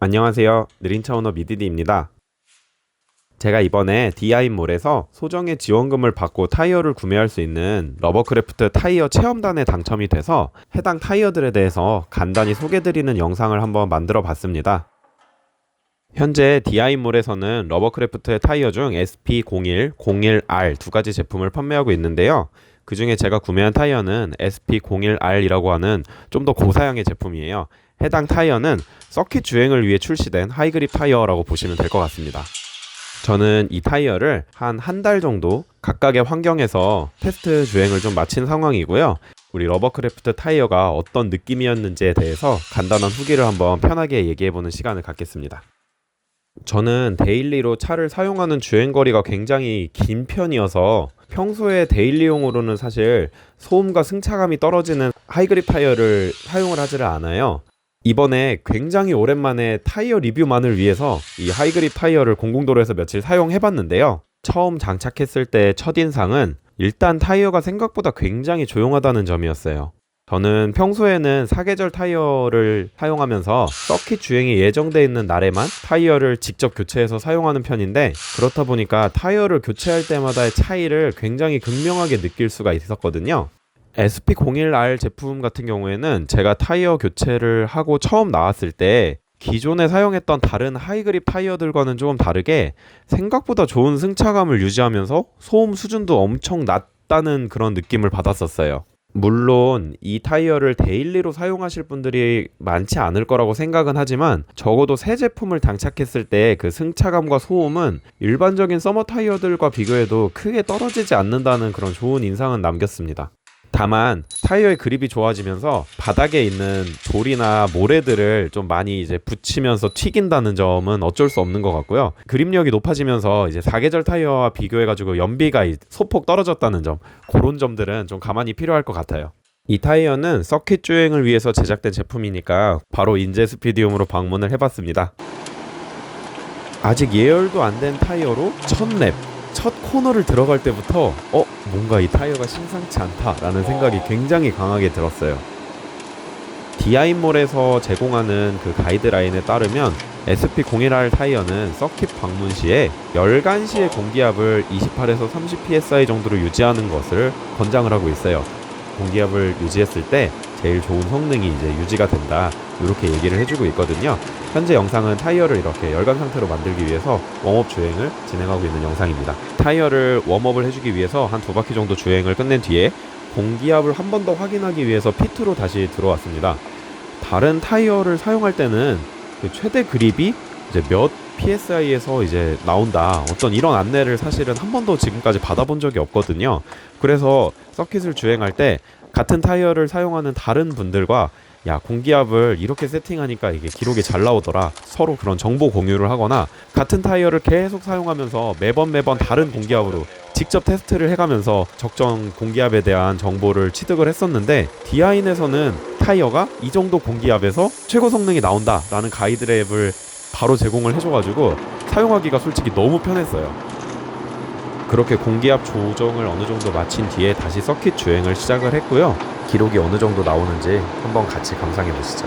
안녕하세요. 느린 차오너 미디디입니다. 제가 이번에 디아인몰에서 소정의 지원금을 받고 타이어를 구매할 수 있는 러버크래프트 타이어 체험단에 당첨이 돼서 해당 타이어들에 대해서 간단히 소개드리는 영상을 한번 만들어 봤습니다. 현재 디아인몰에서는 러버크래프트의 타이어 중 SP01, 01R 두 가지 제품을 판매하고 있는데요. 그 중에 제가 구매한 타이어는 SP01R이라고 하는 좀 더 고사양의 제품이에요. 해당 타이어는 서킷 주행을 위해 출시된 하이그립 타이어라고 보시면 될 것 같습니다. 저는 이 타이어를 한 한 달 정도 각각의 환경에서 테스트 주행을 좀 마친 상황이고요. 우리 러버크래프트 타이어가 어떤 느낌이었는지에 대해서 간단한 후기를 한번 편하게 얘기해보는 시간을 갖겠습니다. 저는 데일리로 차를 사용하는 주행거리가 굉장히 긴 편이어서 평소에 데일리용으로는 사실 소음과 승차감이 떨어지는 하이그립 타이어를 사용을 하지를 않아요. 이번에 굉장히 오랜만에 타이어 리뷰만을 위해서 이 하이그립 타이어를 공공도로에서 며칠 사용해 봤는데요. 처음 장착했을 때 첫인상은 일단 타이어가 생각보다 굉장히 조용하다는 점이었어요. 저는 평소에는 사계절 타이어를 사용하면서 서킷 주행이 예정돼 있는 날에만 타이어를 직접 교체해서 사용하는 편인데 그렇다 보니까 타이어를 교체할 때마다의 차이를 굉장히 극명하게 느낄 수가 있었거든요. SP01R 제품 같은 경우에는 제가 타이어 교체를 하고 처음 나왔을 때 기존에 사용했던 다른 하이그립 타이어들과는 조금 다르게 생각보다 좋은 승차감을 유지하면서 소음 수준도 엄청 낮다는 그런 느낌을 받았었어요. 물론 이 타이어를 데일리로 사용하실 분들이 많지 않을 거라고 생각은 하지만 적어도 새 제품을 장착했을 때 그 승차감과 소음은 일반적인 서머 타이어들과 비교해도 크게 떨어지지 않는다는 그런 좋은 인상은 남겼습니다. 다만 타이어의 그립이 좋아지면서 바닥에 있는 돌이나 모래들을 좀 많이 이제 붙이면서 튀긴다는 점은 어쩔 수 없는 것 같고요. 그립력이 높아지면서 이제 사계절 타이어와 비교해가지고 연비가 이- 소폭 떨어졌다는 점 그런 점들은 좀 가만히 필요할 것 같아요. 이 타이어는 서킷 주행을 위해서 제작된 제품이니까 바로 인제 스피디움으로 방문을 해봤습니다. 아직 예열도 안 된 타이어로 첫 랩, 첫 코너를 들어갈 때부터 어 뭔가 이 타이어가 심상치 않다라는 생각이 굉장히 강하게 들었어요. 디아인몰에서 제공하는 그 가이드라인에 따르면 SP01R 타이어는 서킷 방문 시에 열간 시의 공기압을 28에서 30 psi 정도로 유지하는 것을 권장을 하고 있어요. 공기압을 유지했을 때 제일 좋은 성능이 이제 유지가 된다. 이렇게 얘기를 해주고 있거든요. 현재 영상은 타이어를 이렇게 열간 상태로 만들기 위해서 웜업 주행을 진행하고 있는 영상입니다. 타이어를 웜업을 해주기 위해서 한 두 바퀴 정도 주행을 끝낸 뒤에 공기압을 한 번 더 확인하기 위해서 피트로 다시 들어왔습니다. 다른 타이어를 사용할 때는 그 최대 그립이 이제 몇 PSI에서 이제 나온다. 어떤 이런 안내를 사실은 한 번도 지금까지 받아본 적이 없거든요. 그래서 서킷을 주행할 때 같은 타이어를 사용하는 다른 분들과 야 공기압을 이렇게 세팅하니까 이게 기록이 잘 나오더라 서로 그런 정보 공유를 하거나 같은 타이어를 계속 사용하면서 매번 매번 다른 공기압으로 직접 테스트를 해가면서 적정 공기압에 대한 정보를 취득을 했었는데 디아인에서는 타이어가 이 정도 공기압에서 최고 성능이 나온다라는 가이드랩을 바로 제공을 해줘가지고 사용하기가 솔직히 너무 편했어요. 그렇게 공기압 조정을 어느 정도 마친 뒤에 다시 서킷 주행을 시작을 했고요. 기록이 어느 정도 나오는지 한번 같이 감상해 보시죠.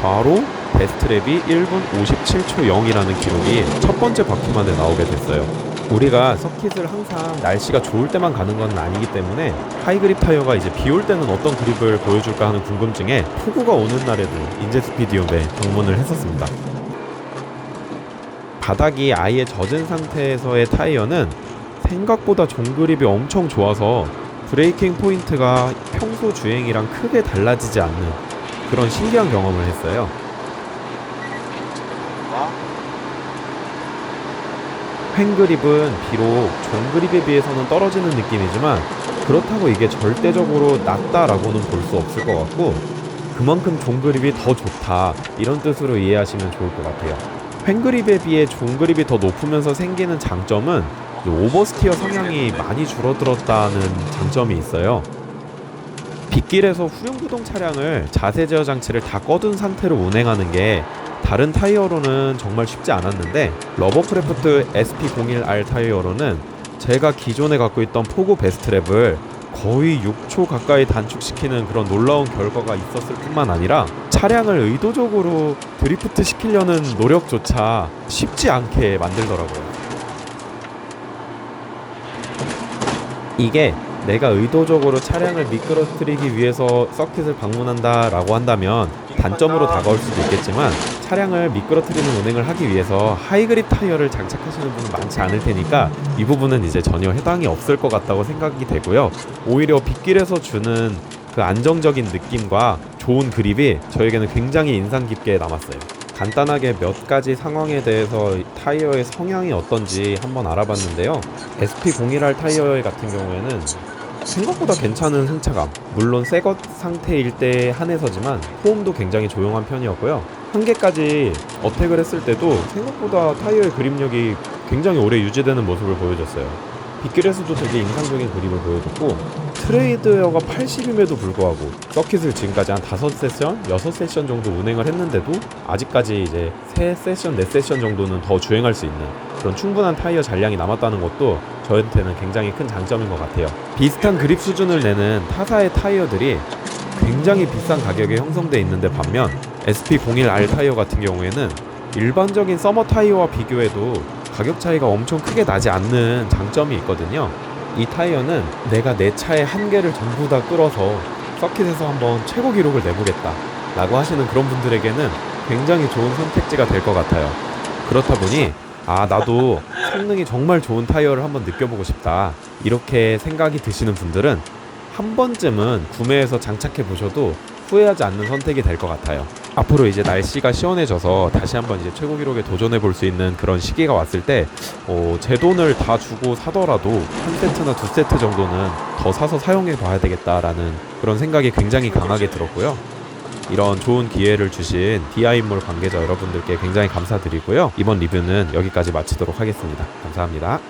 바로 베스트랩이 1분 57초 0이라는 기록이 첫 번째 바퀴만에 나오게 됐어요. 우리가 서킷을 항상 날씨가 좋을 때만 가는 건 아니기 때문에 하이그립 타이어가 이제 비 올 때는 어떤 그립을 보여줄까 하는 궁금증에 폭우가 오는 날에도 인제 스피디움에 방문을 했었습니다. 바닥이 아예 젖은 상태에서의 타이어는 생각보다 종그립이 엄청 좋아서 브레이킹 포인트가 평소 주행이랑 크게 달라지지 않는 그런 신기한 경험을 했어요. 횡그립은 비록 종그립에 비해서는 떨어지는 느낌이지만 그렇다고 이게 절대적으로 낮다라고는 볼 수 없을 것 같고 그만큼 종그립이 더 좋다 이런 뜻으로 이해하시면 좋을 것 같아요. 횡그립에 비해 종그립이 더 높으면서 생기는 장점은 이 오버스티어 성향이 많이 줄어들었다는 장점이 있어요. 빗길에서 후륜구동 차량을 자세 제어 장치를 다 꺼둔 상태로 운행하는 게 다른 타이어로는 정말 쉽지 않았는데 러버크래프트 SP01R 타이어로는 제가 기존에 갖고 있던 포고 베스트랩을 거의 6초 가까이 단축시키는 그런 놀라운 결과가 있었을 뿐만 아니라 차량을 의도적으로 드리프트 시키려는 노력조차 쉽지 않게 만들더라고요. 이게 내가 의도적으로 차량을 미끄러뜨리기 위해서 서킷을 방문한다 라고 한다면 단점으로 다가올 수도 있겠지만 차량을 미끄러뜨리는 운행을 하기 위해서 하이그립 타이어를 장착하시는 분은 많지 않을 테니까 이 부분은 이제 전혀 해당이 없을 것 같다고 생각이 되고요. 오히려 빗길에서 주는 그 안정적인 느낌과 좋은 그립이 저에게는 굉장히 인상 깊게 남았어요. 간단하게 몇 가지 상황에 대해서 타이어의 성향이 어떤지 한번 알아봤는데요. SP01R 타이어 같은 경우에는 생각보다 괜찮은 승차감. 물론 새것 상태일 때 한해서지만 호음도 굉장히 조용한 편이었고요. 한 개까지 어택을 했을 때도 생각보다 타이어의 그립력이 굉장히 오래 유지되는 모습을 보여줬어요. 빗길에서도 되게 인상적인 그립을 보여줬고 트레이드웨어가 80임에도 불구하고 서킷을 지금까지 한 5세션, 6세션 정도 운행을 했는데도 아직까지 이제 3세션, 4세션 정도는 더 주행할 수 있는 그런 충분한 타이어 잔량이 남았다는 것도 저한테는 굉장히 큰 장점인 것 같아요. 비슷한 그립 수준을 내는 타사의 타이어들이 굉장히 비싼 가격에 형성돼 있는데 반면 SP01R 타이어 같은 경우에는 일반적인 서머 타이어와 비교해도 가격 차이가 엄청 크게 나지 않는 장점이 있거든요. 이 타이어는 내가 내 차의 한계를 전부 다 끌어서 서킷에서 한번 최고 기록을 내보겠다 라고 하시는 그런 분들에게는 굉장히 좋은 선택지가 될 것 같아요. 그렇다 보니 아 나도 성능이 정말 좋은 타이어를 한번 느껴보고 싶다 이렇게 생각이 드시는 분들은 한 번쯤은 구매해서 장착해 보셔도 후회하지 않는 선택이 될 것 같아요. 앞으로 이제 날씨가 시원해져서 다시 한번 이제 최고 기록에 도전해 볼 수 있는 그런 시기가 왔을 때, 어, 제 돈을 다 주고 사더라도 한 세트나 두 세트 정도는 더 사서 사용해 봐야 되겠다라는 그런 생각이 굉장히 강하게 들었고요. 이런 좋은 기회를 주신 디아인몰 관계자 여러분들께 굉장히 감사드리고요. 이번 리뷰는 여기까지 마치도록 하겠습니다. 감사합니다.